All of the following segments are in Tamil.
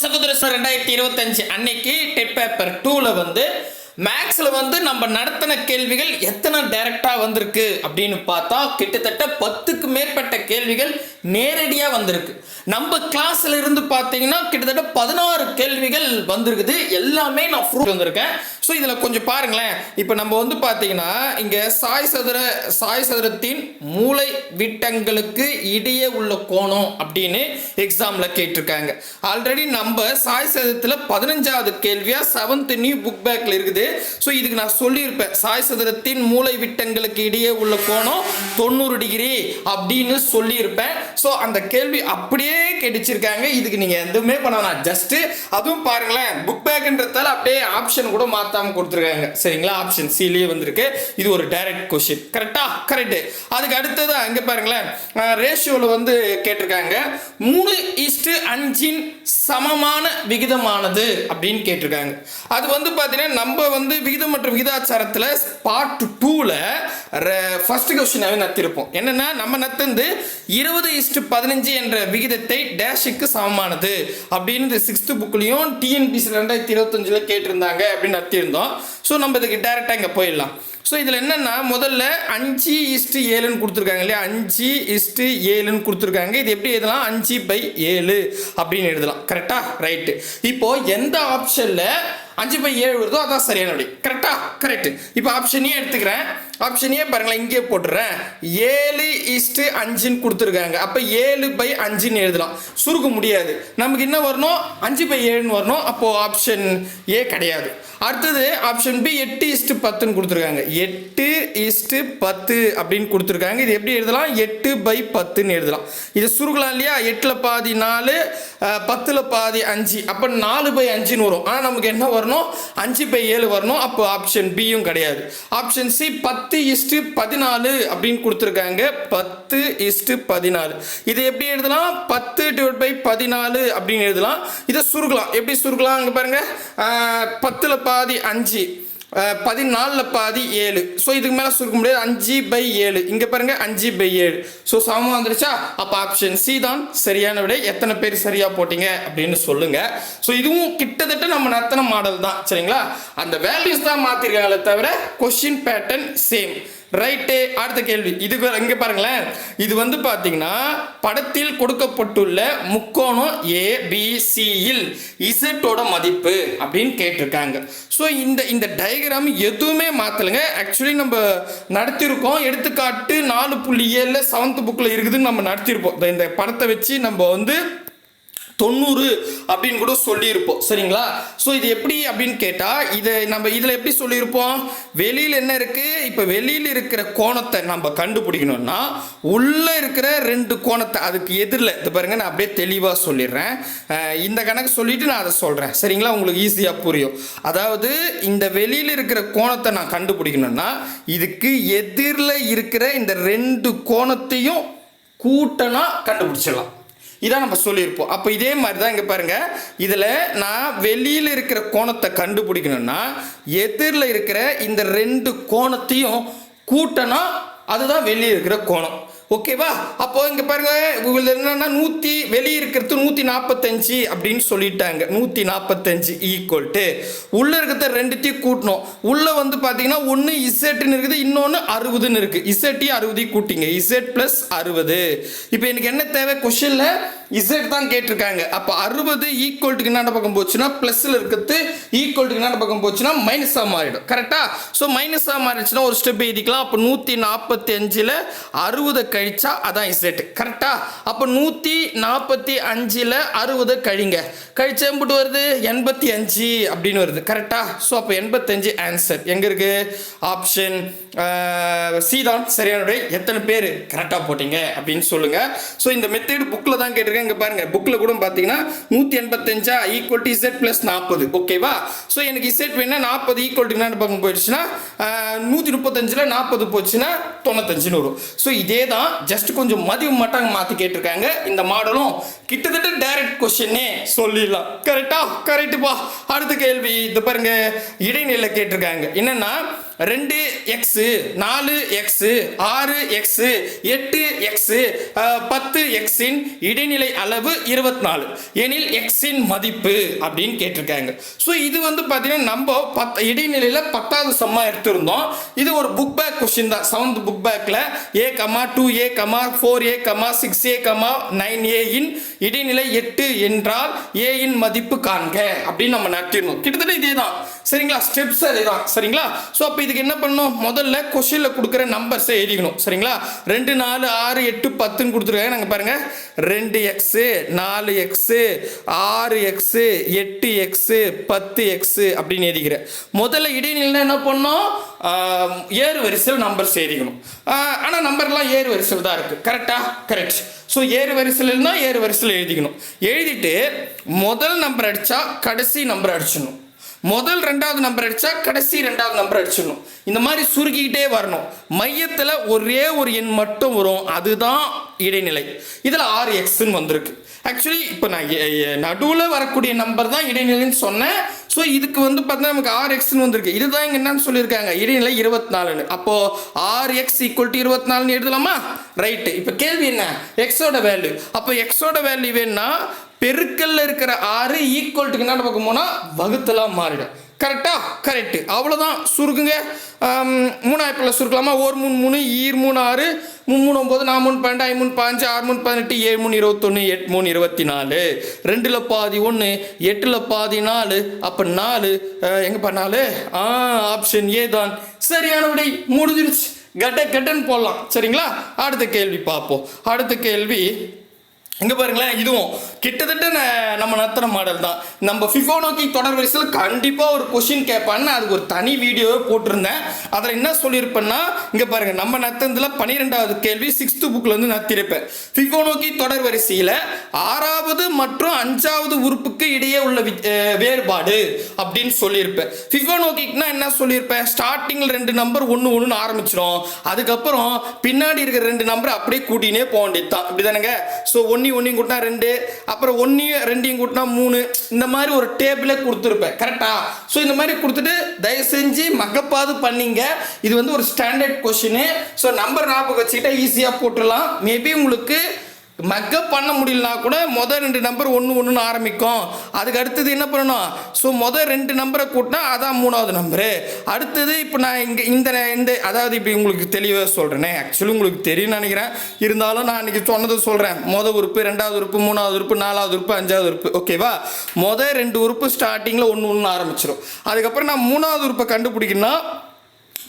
சகோதர ரெண்டாயிரத்தி இருபத்தஞ்சு அன்னைக்கு டெட் பேப்பர் டூவில் வந்து மேக்ஸில் வந்து நம்ம நடத்தின கேள்விகள் எத்தனை டைரக்டாக வந்திருக்கு அப்படின்னு பார்த்தா கிட்டத்தட்ட பத்துக்கு மேற்பட்ட கேள்விகள் நேரடியாக வந்திருக்கு. நம்ம கிளாஸில் இருந்து பார்த்தீங்கன்னா கிட்டத்தட்ட பதினாறு கேள்விகள் வந்திருக்குது. எல்லாமே நான் ஃப்ரூட் வந்திருக்கேன். ஸோ இதில் கொஞ்சம் பாருங்களேன். இப்போ நம்ம வந்து பார்த்தீங்கன்னா இங்கே சாய் சதுர சாய் சதுரத்தின் மூளை விட்டங்களுக்கு இடையே உள்ள கோணம் அப்படின்னு எக்ஸாமில் கேட்டிருக்காங்க. ஆல்ரெடி நம்ம சாய் சதுரத்தில் பதினஞ்சாவது கேள்வியாக செவன்த் நியூ புக் பேக்கில் இருக்குது. ஸோ இதுக்கு நான் சொல்லியிருப்பேன். சாய் சதுரத்தின் மூளை விட்டங்களுக்கு இடையே உள்ள கோணம் தொண்ணூறு டிகிரி அப்படின்னு சொல்லியிருப்பேன். ஸோ அந்த கேள்வி அப்படியே கெடிச்சிருக்காங்க இதுக்கு நீங்கள் எதுவுமே பண்ண வேணாம். ஜஸ்ட்டு அதுவும் பாருங்களேன் புக் பேக்குன்றதால அப்படியே ஆப்ஷன் கூட மாற்றாம கொடுத்துருக்காங்க. சரிங்களா? ஆப்ஷன் சிலேயே வந்திருக்கு. இது ஒரு டைரக்ட் கொஷின் கரெக்டா கரெக்டு அதுக்கு அடுத்தது அங்கே பாருங்களேன் ரேஷியோவில் வந்து கேட்டிருக்காங்க. மூணு இஸ்டு அஞ்சின் சமமான விகிதமானது அப்படின்னு கேட்டிருக்காங்க. அது வந்து பார்த்தீங்கன்னா நம்ம வந்து விகிதம் மற்றும் விகிதாச்சாரத்தில் பார்ட் டூவில் ஃபர்ஸ்ட் கொஸ்டினாவே நத்திருப்போம். என்னன்னா நம்ம நத்தந்து இருபது இஸ்டு பதினஞ்சு என்ற விகிதத்தை டேஷுக்கு சமமானது அப்படின்னு இந்த சிக்ஸ்த்து புக்லேயும் டிஎன்பிசி ரெண்டாயிரத்தி இருபத்தஞ்சில் கேட்டிருந்தாங்க அப்படின்னு நடத்தியிருந்தோம். ஸோ நம்ம இதுக்கு டேரெக்டாக இங்கே போயிடலாம். ஸோ இதில் என்னென்னா முதல்ல அஞ்சு இஸ்ட்டு ஏழுன்னு கொடுத்துருக்காங்க இல்லையா? அஞ்சு இஸ்ட்டு ஏழுன்னு கொடுத்துருக்காங்க. இது எப்படி எழுதலாம்? அஞ்சு பை ஏழு அப்படின்னு எழுதலாம். கரெக்டாக ரைட்டு இப்போது எந்த ஆப்ஷனில் அஞ்சு பை ஏழு வருதோ அதான் சரியான வழி. கரெக்டா கரெக்ட் இப்போ ஆப்ஷனே எடுத்துக்கிறேன். ஆப்ஷனே பாருங்களேன் இங்கே போட்டுறேன் ஏழு இஸ்ட்டு அஞ்சுன்னு கொடுத்துருக்காங்க. அப்போ ஏழு பை அஞ்சுன்னு எழுதலாம். சுருக்க முடியாது. நமக்கு என்ன வரணும்? அஞ்சு பை ஏழுன்னு வரணும். அப்போது ஆப்ஷன் ஏ கிடையாது. அடுத்தது ஆப்ஷன் பி எட்டு இஸ்ட்டு பத்துன்னு கொடுத்துருக்காங்க. எட்டு ஈஸ்ட்டு பத்து அப்படின்னு கொடுத்துருக்காங்க. இது எப்படி எழுதலாம்? எட்டு பை பத்துன்னு எழுதலாம். இதை சுருக்கலாம் இல்லையா? எட்டில் பாதி நாலு பத்தில் பாதி அஞ்சு. அப்போ நாலு பை அஞ்சுன்னு வரும். ஆனால் நமக்கு என்ன வரணும்? அஞ்சு பை ஏழு வரணும். அப்போ ஆப்ஷன் பியும் கிடையாது. ஆப்ஷன் சி பத்து இஸ்டு பதினாலு அப்படின்னு கொடுத்துருக்காங்க. பத்து இஸ்டு பதினாலு. இது எப்படி எழுதலாம்? பத்து டிவைட் பை பதினாலு அப்படின்னு எழுதலாம். இதை சுருக்கலாம். எப்படி சுருக்கலாம்? அங்கே பாருங்க. பத்தில் பாதி அஞ்சு. பதினாலில் பாதி ஏழு. ஸோ இதுக்கு மேலே சுருக்க முடியாது. அஞ்சு பை ஏழு. இங்கே பாருங்கள் அஞ்சு பை ஏழு. ஸோ சமமாக வந்துருச்சா? அப்போ ஆப்ஷன் சி தான் சரியான விட. எத்தனை பேர் சரியாக போட்டிங்க அப்படின்னு சொல்லுங்கள் ஸோ இதுவும் கிட்டத்தட்ட நம்ம நத்தனை மாடல் தான். சரிங்களா? அந்த வேல்யூஸ் தான் மாற்றிருக்காங்களே தவிர கொஷின் பேட்டர்ன் சேம் ரைட்டு அடுத்த கேள்வி. இது இங்கே பாருங்களேன். இது வந்து பார்த்தீங்கன்னா படத்தில் கொடுக்கப்பட்டுள்ள முக்கோணம் ஏபிசியில் இசட்டோட மதிப்பு அப்படின்னு கேட்டிருக்காங்க. ஸோ இந்த இந்த டயக்ராம் எதுவுமே மாற்றலைங்க ஆக்சுவலி நம்ம நடத்தியிருக்கோம் எடுத்துக்காட்டு நாலு புள்ளி ஏழில் செவன்த் புக்கில் இருக்குதுன்னு நம்ம நடத்தியிருப்போம் இந்த- இந்த படத்தை வச்சு நம்ம வந்து தொண்ணூறு அப்படின்னு கூட சொல்லியிருப்போம். சரிங்களா? ஸோ இது எப்படி அப்படின்னு கேட்டால் இதை நம்ம இதில் எப்படி சொல்லியிருப்போம்? வெளியில் என்ன இருக்குது இப்போ வெளியில் இருக்கிற கோணத்தை நம்ம கண்டுபிடிக்கணும்னா உள்ளே இருக்கிற ரெண்டு கோணத்தை அதுக்கு எதிரில் இது பாருங்க நான் அப்படியே தெளிவாக சொல்லிடுறேன். இந்த கணக்கு சொல்லிவிட்டு நான் அதை சொல்கிறேன் சரிங்களா? உங்களுக்கு ஈஸியாக புரியும். அதாவது இந்த வெளியில் இருக்கிற கோணத்தை நான் கண்டுபிடிக்கணும்னா இதுக்கு எதிரில் இருக்கிற இந்த ரெண்டு கோணத்தையும் கூட்டனா கண்டுபிடிச்சிடலாம். இதான் நம்ம சொல்லியிருப்போம். அப்போ இதே மாதிரி தான் இங்கே பாருங்கள் இதில் நான் வெளியில் இருக்கிற கோணத்தை கண்டுபிடிக்கணும்னா எதிரில் இருக்கிற இந்த ரெண்டு கோணத்தையும் கூட்டணும் அதுதான் வெளியே இருக்கிற கோணம். ஓகேவா அப்போ இங்கே பாருங்க உங்களுக்கு என்னன்னா நூற்றி வெளியே இருக்கிறது நூற்றி நாற்பத்தஞ்சு அப்படின்னு சொல்லிட்டாங்க. நூற்றி நாற்பத்தஞ்சு ஈக்குவல் டு உள்ளே இருக்கிறத ரெண்டுத்தையும் கூட்டணும். உள்ளே வந்து பார்த்தீங்கன்னா ஒன்று இசட்டுன்னு இருக்குது இன்னொன்று அறுபதுன்னு இருக்குது இசட்டையும் அறுபதையும் கூட்டிங்க. இசட் ப்ளஸ் அறுபது. இப்போ எனக்கு என்ன தேவை? கொஷனில் இசட் தான் கேட்டிருக்காங்க. அப்போ அறுபது ஈக்குவல்ட்டுக்கு என்ன பக்கம் போச்சுன்னா ப்ளஸில் இருக்கிறது ஈக்குவல்ட்டுக்கு என்ன பக்கம் போச்சுன்னா மைனஸாக மாறிடும். கரெக்டாக ஸோ மைனஸாக மாறிடுச்சுன்னா ஒரு ஸ்டெப் எழுதிக்கலாம். அப்போ நூற்றி நாற்பத்தி அஞ்சில் அறுபதை கழிச்சா அதான் இசட். கரெக்டாக அப்போ நூற்றி நாற்பத்தி அஞ்சில் அறுபதை கழிங்க. கழிச்சு எம்பிட்டு வருது? எண்பத்தி அஞ்சு அப்படின்னு வருது. கரெக்டாக ஸோ அப்போ எண்பத்தஞ்சு ஆன்சர் எங்கே இருக்குது ஆப்ஷன் சி தான் சரியான விடை எத்தனை பேர் கரெக்டாக போட்டீங்க அப்படின்னு சொல்லுங்கள் ஸோ இந்த மெத்தேடு புக்கில் தான் கேட்டிருக்கேன். இங்கே பாருங்கள் புக்கில் கூட பார்த்தீங்கன்னா நூற்றி எண்பத்தஞ்சா ஈக்குவல் டு இசட் ப்ளஸ் நாற்பது ஓகேவா ஸோ எனக்கு இசட் வேணா நாற்பது ஈக்குவல் டு என்ன பக்கம் போயிடுச்சுன்னா நூற்றி முப்பத்தஞ்சில் நாற்பது போச்சுன்னா தொண்ணூத்தஞ்சுன்னு வரும். ஸோ இதே தான் ஜஸ்ட் கொஞ்சம் மதிவு மட்டும் மாற்றி கேட்டிருக்காங்க. இந்த மாடலும் கிட்டத்தட்ட டைரக்ட் கொஸ்டின்னே சொல்லிடலாம். கரெக்டா கரெக்டுப்பா அடுத்த கேள்வி இது பாருங்க இடைநிலை கேட்டிருக்காங்க. என்னன்னா ரெண்டு எக்ஸு நாலு எக்ஸு ஆறு எக்ஸு எட்டு எக்ஸு பத்து எக்ஸின் இடைநிலை அளவு இருபத்தி நாலு எனில் எக்ஸின் மதிப்பு அப்படின்னு கேட்டிருக்காங்க. ஸோ இது வந்து பார்த்தீங்கன்னா நம்ம பத் இடைநிலையில் பத்தாவது சம்மா எடுத்திருந்தோம். இது ஒரு புக் பேக் கொஸ்டின் தான். செவன்த் புக் பேக்கில் A comma two A comma four A comma six A comma nine ஏயின் இடைநிலை எட்டு என்றால் ஏயின் மதிப்பு காண்க அப்படின்னு நம்ம நடத்திடணும் கிட்டத்தட்ட இதே தான் சரிங்களா? ஸ்டெப்ஸ் அதே தான் சரிங்களா? ஸோ அப்போ இதுக்கு என்ன பண்ணணும்? முதல்ல கொஷினில் கொடுக்குற நம்பர்ஸை எழுதிக்கணும். சரிங்களா? ரெண்டு நாலு ஆறு எட்டு பத்துன்னு கொடுத்துருக்காங்க. நாங்கள் பாருங்கள் ரெண்டு எக்ஸு நாலு எக்ஸு ஆறு எக்ஸு எட்டு எக்ஸு பத்து எக்ஸு அப்படின்னு எழுதிக்கிறேன். முதல்ல இடைநிலை என்ன பண்ணோம் ஏறு வரிசையில் நம்பர்ஸ் எழுதிக்கணும். ஆனால் நம்பர்லாம் ஏறு வரிசையில் தான் இருக்குது கரெக்டாக கரெக்ட் ஸோ ஏறு வரிசையில்னா ஏறு வரிசையில் எழுதிக்கணும். எழுதிட்டு முதல் நம்பர் அடித்தா கடைசி நம்பர் அடிச்சிடணும். முதல் ரெண்டாவது நம்பர் அடிச்சா கடைசி ரெண்டாவது நம்பர் அடிச்சிடணும். இந்த மாதிரி சுருக்கிக்கிட்டே வரணும். மையத்தில் ஒரே ஒரு எண் மட்டும் வரும். அதுதான் இடைநிலை. இதில் ஆறு எக்ஸ்ன்னு வந்திருக்கு. ஆக்சுவலி இப்போ நான் நடுவில் வரக்கூடிய நம்பர் தான் இடைநிலைன்னு சொன்னேன். ஸோ இதுக்கு வந்து பார்த்தீங்கன்னா நமக்கு ஆர் எக்ஸ்னு வந்திருக்கு. இதுதான் இங்கே என்னன்னு சொல்லியிருக்காங்க. இடைநிலை இருபத்தி நாலுன்னு அப்போது ஆர் எக்ஸ் ஈக்குவல் டு இருபத்தி நாலுன்னு எழுதலாமா? ரைட்டு இப்போ கேள்வி என்ன? எக்ஸோட வேல்யூ அப்போ எக்ஸோட வேல்யூ வேணும்னா பெருக்கல்ல இருக்கிற ஆறு ஈக்குவல் டுக்கு என்ன பக்கம் போனால் வகுத்தலாம் மாறிடும். கரெக்டா கரெக்டு அவ்வளோதான் சுருக்குங்க. மூணாயிரப்பில் சுருக்கலாமா? ஒரு மூணு மூணு ஈர் மூணு ஆறு மூணு மூணு ஒம்பது நாலு மூணு பன்னெண்டு ஐ மூணு பாஞ்சு ஆறு மூணு பதினெட்டு ஏழு மூணு இருபத்தொன்று எட்டு மூணு இருபத்தி நாலு. ரெண்டில் பாதி ஒன்று எட்டில் பாதி நாலு அப்போ நாலு எங்கே நாலு ஆ ஆப்ஷன் ஏ தான். சரியான விடை. முடிஞ்சிருச்சு. கட்ட கட்டன்னு போடலாம். சரிங்களா? அடுத்த கேள்வி பார்ப்போம். அடுத்த கேள்வி இங்கே பாருங்களேன் இதுவும் கிட்டத்தட்ட நம்ம நடத்துகிற மாடல் தான். நம்ம ஃபிஃபோ நோக்கி தொடர் வரிசையில் கண்டிப்பாக ஒரு கொஷின் கேட்பான்னு அதுக்கு ஒரு தனி வீடியோவே போட்டிருந்தேன். அதில் என்ன சொல்லியிருப்பேன்னா இங்கே பாருங்க நம்ம நடத்துனதுல பன்னிரெண்டாவது கேள்வி சிக்ஸ்த்து புக்கில் வந்து நடத்தியிருப்பேன். ஃபிஃபோ நோக்கி தொடர் வரிசையில் ஆறாவது மற்றும் அஞ்சாவது உறுப்புக்கு இடையே உள்ள வேறுபாடு அப்படின்னு சொல்லியிருப்பேன். ஃபிஃபோ நோக்கிக்குனா என்ன சொல்லியிருப்பேன்? ஸ்டார்டிங்கில் ரெண்டு நம்பர் ஒன்று ஒன்றுன்னு ஆரம்பிச்சிடும் அதுக்கப்புறம் பின்னாடி இருக்கிற ரெண்டு நம்பர் அப்படியே கூட்டினே போக வேண்டியது தான் இப்படி தானேங்க ஸோ ஒன்று ஒன்றையும் கூட்டினா ரெண்டு அப்புறம் ஒன்றையும் ரெண்டையும் கூட்டினா மூணு இந்த மாதிரி ஒரு டேபிளே கொடுத்துருப்பேன். கரெக்டா ஸோ இந்த மாதிரி கொடுத்துட்டு தயவு செஞ்சு மகப்பாது பண்ணிங்க. இது வந்து ஒரு ஸ்டாண்டர்ட் கொஷினு ஸோ நம்பர் ஞாபகம் வச்சுக்கிட்டா ஈஸியாக போட்டுடலாம். மேபி உங்களுக்கு மக்கப் பண்ண முடியலனா கூட மொதல் ரெண்டு நம்பர் ஒன்று ஒன்றுன்னு ஆரம்பிக்கும். அதுக்கு அடுத்தது என்ன பண்ணணும்? ஸோ மொதல் ரெண்டு நம்பரை கூட்டினா அதான் மூணாவது நம்பரு அடுத்தது இப்போ நான் இங்கே இந்த இந்த அதாவது இப்போ உங்களுக்கு தெளிவாக சொல்கிறேனே ஆக்சுவலி உங்களுக்கு தெரியும்னு நினைக்கிறேன். இருந்தாலும் நான் அன்றைக்கி சொன்னது சொல்கிறேன் மொதல் உறுப்பு ரெண்டாவது உறுப்பு மூணாவது உறுப்பு நாலாவது உறுப்பு அஞ்சாவது உறுப்பு. ஓகேவா மொதல் ரெண்டு உறுப்பு ஸ்டார்டிங்கில் ஒன்று ஒன்று ஆரம்பிச்சிடும் அதுக்கப்புறம் நான் மூணாவது உறுப்பை கண்டுபிடிக்கணும்னா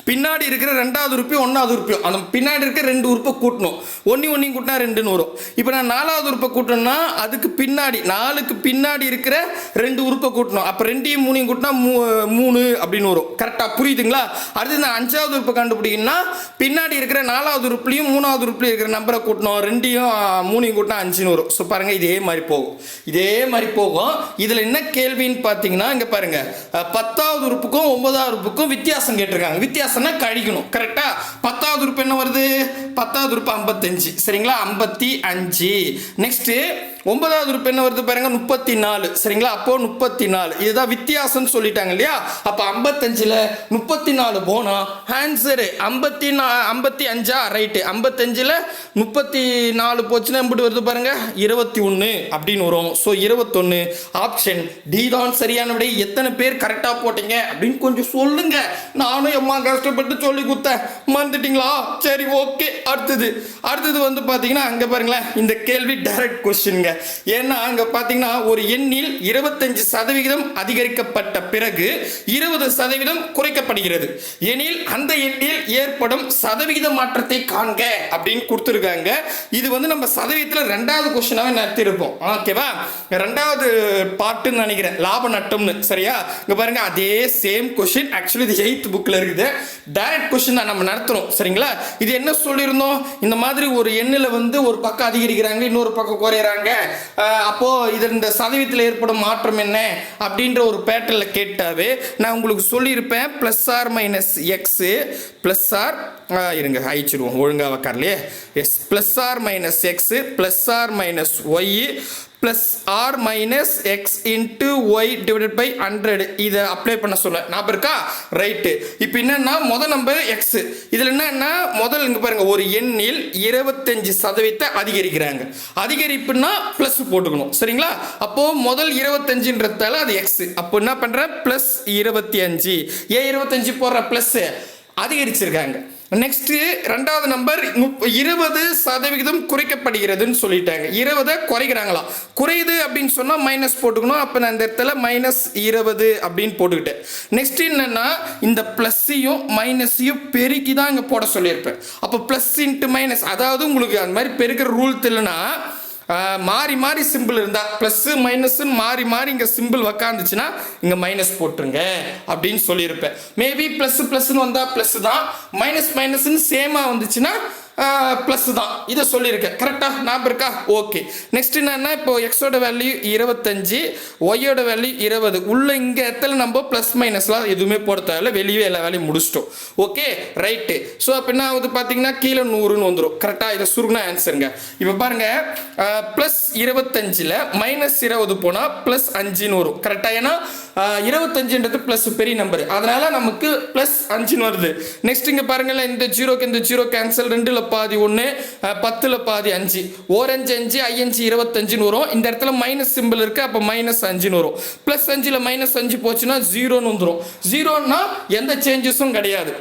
பின்னாடி இருக்கிற ரெண்டாவது உறுப்பையும் ஒன்றாவது உறுப்பையும் அந்த பின்னாடி இருக்கிற ரெண்டு உறுப்பை கூட்டணும். ஒன்றி ஒன்றையும் கூட்டினா ரெண்டுன்னு வரும். இப்போ நான் நாலாவது உறுப்பை கூட்டணும்னா அதுக்கு பின்னாடி நாலுக்கு பின்னாடி இருக்கிற ரெண்டு உறுப்பை கூட்டணும். அப்போ ரெண்டையும் மூணையும் கூட்டினா மூ மூணு அப்படின்னு வரும். கரெக்டாக புரியுதுங்களா? அடுத்து நான் அஞ்சாவது உறுப்பை கண்டுபிடிக்கணும்னா பின்னாடி இருக்கிற நாலாவது உறுப்புலையும் மூணாவது உறுப்புலையும் இருக்கிற நம்பரை கூட்டணும். ரெண்டையும் மூணையும் கூட்டினா அஞ்சுன்னு வரும். ஸோ பாருங்கள் இதே மாதிரி போகும். இதே மாதிரி போகும். இதில் என்ன கேள்வின்னு பார்த்தீங்கன்னா இங்கே பாருங்கள் பத்தாவது உறுப்புக்கும் ஒன்பதாவது உறுப்புக்கும் வித்தியாசம் கேட்டிருக்காங்க. மைனஸ்னா கழிக்கணும். கரெக்டா பத்தாவது உறுப்பு என்ன வருது? பத்தாவது உறுப்பு ஐம்பத்தஞ்சு. சரிங்களா? ஐம்பத்தி அஞ்சு. நெக்ஸ்ட்டு ஒன்பதாவது உறுப்பு என்ன வருது பாருங்க முப்பத்தி நாலு சரிங்களா? அப்போ முப்பத்தி நாலு இதுதான் வித்தியாசம்னு சொல்லிட்டாங்க இல்லையா? அப்போ ஐம்பத்தஞ்சில் முப்பத்தி நாலு போனோம் ஆன்சரு ஐம்பத்தி நா ஐம்பத்தி அஞ்சா ரைட்டு ஐம்பத்தஞ்சில் முப்பத்தி நாலு போச்சுன்னா எப்படி வருது பாருங்க இருபத்தி ஒன்று அப்படின்னு வரும். ஸோ இருபத்தொன்று ஆப்ஷன் டி தான் சரியான விடை. எத்தனை பேர் கரெக்டாக போட்டீங்க அப்படின்னு கொஞ்சம் சொல்லுங்க. நானும் எம்மா கஷ்டப்பட்டு சொல்லி கொடுத்தேன். மறந்துட்டீங்களா? சரி ஓகே அடுத்தது. அடுத்தது வந்து பார்த்தீங்கன்னா அங்கே பாருங்களேன் இந்த கேள்வி டைரக்ட் கொஸ்டின்ங்க ஏன்னா அங்கே பார்த்தீங்கன்னா ஒரு எண்ணில் இருபத்தஞ்சு சதவிகிதம் அதிகரிக்கப்பட்ட பிறகு இருபது சதவீதம் குறைக்கப்படுகிறது. எனில் அந்த எண்ணில் ஏற்படும் சதவிகித மாற்றத்தை காண்க அப்படின்னு கொடுத்துருக்காங்க. இது வந்து நம்ம சதவீதத்தில் ரெண்டாவது கொஸ்டினாவே நடத்தியிருப்போம். ஓகேவா? ரெண்டாவது பாட்டுன்னு நினைக்கிறேன். லாப நட்டம்னு. சரியா? இங்க பாருங்க அதே சேம் கொஸ்டின் ஆக்சுவலி இது எயித் புக்கில் இருக்குது. டைரக்ட் கொஸ்டின் தான் நம்ம நடத்துறோம். சரிங்களா? இது என்ன சொல்லியிருந்தோம்? இந்த மாதிரி ஒரு எண்ணில் வந்து ஒரு பக்கம் அதிகரிக்கிறாங்க இன்னொரு பக்கம் குறையிறாங்க. அப்போது இது இந்த சதவீதத்தில் ஏற்படும் மாற்றம் என்ன அப்படின்ற ஒரு பேட்டர்னில் கேட்டாவே நான் உங்களுக்கு சொல்லியிருப்பேன் plus R minus X plus R இருங்க அழிச்சிடுவோம் ஒழுங்காக வைக்கார்லையே S plus R minus X plus R minus Y plus R minus X into Y divided by hundred இதை அப்ளை பண்ண சொல்ல. ஞாபகம் இருக்கா? ரைட்டு இப்போ என்னென்னா முதல் நம்பர் எக்ஸ் இதில் என்னன்னா முதல் இங்கே பாருங்கள் ஒரு எண்ணில் இருபத்தஞ்சு சதவீதத்தை அதிகரிக்கிறாங்க. அதிகரிப்புன்னா ப்ளஸ் போட்டுக்கணும். சரிங்களா? அப்போது முதல் இருபத்தஞ்சுன்றதால அது எக்ஸ் அப்போ என்ன பண்ணுறேன் ப்ளஸ் இருபத்தி அஞ்சு. ஏன் இருபத்தஞ்சு போடுற ப்ளஸ்ஸு அதிகரிச்சிருக்காங்க. நெக்ஸ்ட் ரெண்டாவது நம்பர் இருபது சதவிகிதம் குறைக்கப்படுகிறதுன்னு சொல்லிட்டாங்க. இருபதை குறைக்கிறாங்களாம் குறையுது அப்படின்னு சொன்னால் மைனஸ் போட்டுக்கணும். அப்போ நான் இந்த இடத்துல மைனஸ் இருபது அப்படின்னு போட்டுக்கிட்டேன். நெக்ஸ்ட் என்னன்னா இந்த ப்ளஸ்ஸையும் மைனஸையும் பெருக்கி தான் இங்கே போட சொல்லியிருப்பேன். அப்போ ப்ளஸ் இன்ட்டு மைனஸ் அதாவது உங்களுக்கு அந்த மாதிரி பெருக்கிற ரூல் தெரியலனா மாறி மாறி சிம்பிள் இருந்தால் ப்ளஸ்ஸு மைனஸ்ன்னு மாறி மாறி இங்கே சிம்பிள் உக்காந்துச்சுன்னா இங்கே மைனஸ் போட்டுருங்க அப்படின்னு சொல்லியிருப்பேன். மேபி ப்ளஸ் ப்ளஸ்ன்னு வந்தால் ப்ளஸ் தான் மைனஸ் மைனஸ்ன்னு சேமாக வந்துச்சுன்னா ப்ளஸ் தான். இதை சொல்லியிருக்கேன். கரெக்டாக ஞாபகம் இருக்கா? ஓகே நெக்ஸ்ட் என்னென்னா இப்போ எக்ஸோட வேல்யூ இருபத்தஞ்சு ஒய்யோட வேல்யூ இருபது. உள்ள இங்கே இடத்துல நம்ம ப்ளஸ் மைனஸ்லாம் எதுவுமே போட தேவையில்ல வெளியே எல்லா வேலையும் முடிச்சிட்டோம். ஓகே ரைட்டு ஸோ அப்போ என்ன ஆகுது பார்த்தீங்கன்னா கீழே நூறுன்னு வந்துடும் கரெக்டாக இதை சுருங்கின ஆன்சருங்க இப்போ பாருங்கள் ப்ளஸ் இருபத்தஞ்சில் மைனஸ் இருபது போனால் ப்ளஸ் அஞ்சுன்னு வரும். கரெக்டாக ஏன்னா இருபத்தஞ்சுன்றது ப்ளஸ் பெரிய நம்பர் அதனால நமக்கு ப்ளஸ் அஞ்சுன்னு வருது. நெக்ஸ்ட் இங்கே பாருங்களேன் இந்த ஜீரோக்கு இந்த ஜீரோ கேன்சல் ரெண்டில் பாதி ஒன்று பத்தில் பாதி அஞ்சு. ஓரஞ்சு அஞ்சு ஐயஞ்சு இருபத்தஞ்சுன்னு வரும். இந்த இடத்துல மைனஸ் சிம்பிள் இருக்குது அப்போ மைனஸ் அஞ்சுன்னு வரும். ப்ளஸ் அஞ்சில் மைனஸ் அஞ்சு போச்சுன்னா ஜீரோன்னு வந்துடும் ஜீரோன்னா எந்த சேஞ்சஸும் கிடையாது.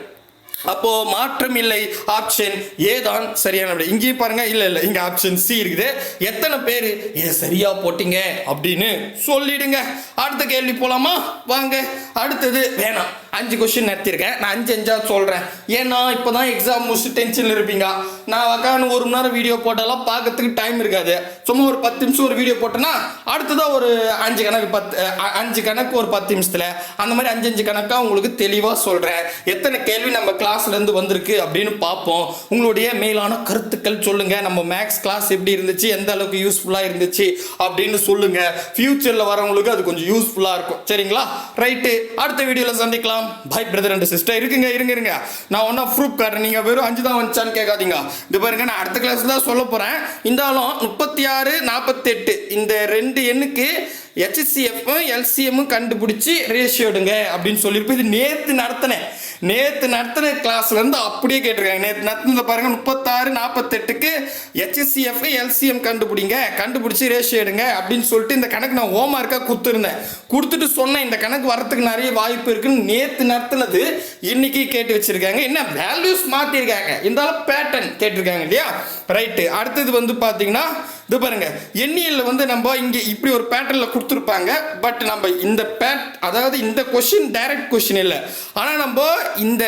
அப்போ மாற்றம் இல்லை. ஆப்ஷன் ஏ தான் சரியான விடை. இங்கேயும் பாருங்க. இல்லை இல்லை. இங்கே ஆப்ஷன் சி இருக்குது. எத்தனை பேர் இதை சரியா போட்டீங்க அப்படின்னு சொல்லிடுங்க. அடுத்த கேள்வி போலாமா? வாங்க. அடுத்தது வேணாம். அஞ்சு கொஸ்டின் நடத்தியிருக்கேன் நான் அஞ்சு அஞ்சா சொல்கிறேன் ஏன்னா இப்போ தான் எக்ஸாம் முடிச்சு டென்ஷனில் இருப்பீங்க. நான் உக்காந்து ஒரு மணி நேரம் வீடியோ போட்டாலாம் பார்க்கறதுக்கு டைம் இருக்காது. சும்மா ஒரு பத்து நிமிஷம் ஒரு வீடியோ போட்டேன்னா அடுத்ததாக ஒரு அஞ்சு கணக்கு பத்து அஞ்சு கணக்கு ஒரு பத்து நிமிஷத்தில். அந்த மாதிரி அஞ்சு அஞ்சு கணக்காக உங்களுக்கு தெளிவாக சொல்கிறேன் எத்தனை கேள்வி நம்ம கிளாஸ் கிளாஸ்லேருந்து வந்திருக்கு அப்படின்னு பார்ப்போம். உங்களுடைய மேலான கருத்துக்கள் சொல்லுங்கள் நம்ம மேக்ஸ் கிளாஸ் எப்படி இருந்துச்சு எந்த அளவுக்கு யூஸ்ஃபுல்லாக இருந்துச்சு அப்படின்னு சொல்லுங்கள் ஃப்யூச்சரில் வரவங்களுக்கு அது கொஞ்சம் யூஸ்ஃபுல்லாக இருக்கும். சரிங்களா? ரைட்டு அடுத்த வீடியோவில் சந்திக்கலாம். பை பிரதர் அண்ட் சிஸ்டர் இருக்குங்க இருங்க இருங்க. நான் ஒன்றா ப்ரூஃப் காட்டுறேன். நீங்கள் வெறும் அஞ்சு தான் வந்துச்சான்னு கேட்காதீங்க. இது பாருங்க நான் அடுத்த கிளாஸ் தான் சொல்ல போகிறேன் இருந்தாலும் முப்பத்தி ஆறு நாற்பத்தெட்டு இந்த ரெண்டு எண்ணுக்கு ஹெச்சிஎஃப்பும் எல்சிஎம்மும் கண்டுபிடிச்சி ரேஷியோ எடுங்க அப்படின்னு சொல்லியிருப்போம் இது நேற்று நடத்தினேன் நேற்று நடத்தின கிளாஸ்லேருந்து அப்படியே கேட்டிருக்காங்க. நேற்று நடத்தினதை பாருங்கள் முப்பத்தாறு நாற்பத்தெட்டுக்கு ஹெச்சிஎஃப் எல்சிஎம் கண்டுபிடிங்க கண்டுபிடிச்சி ரேஷியோ எடுங்க அப்படின்னு சொல்லிட்டு இந்த கணக்கு நான் ஹோம்ஒர்க்காக கொடுத்துருந்தேன். கொடுத்துட்டு சொன்னேன் இந்த கணக்கு வரத்துக்கு நிறைய வாய்ப்பு இருக்குன்னு நேற்று நடத்தினது இன்னைக்கு கேட்டு வச்சிருக்காங்க. என்ன வேல்யூஸ் மாற்றிருக்காங்க இருந்தாலும் பேட்டர்ன் கேட்டிருக்காங்க இல்லையா? ரைட்டு அடுத்தது வந்து பார்த்தீங்கன்னா இது பாருங்க எண்ணியல்ல வந்து நம்ம இங்கே இப்படி ஒரு பேட்டர்ன்ல கொடுத்துருப்பாங்க பட் நம்ம இந்த பேட் அதாவது இந்த கொஷின் டைரக்ட் கொஷின் இல்லை. ஆனால் நம்ம இந்த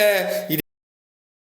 இது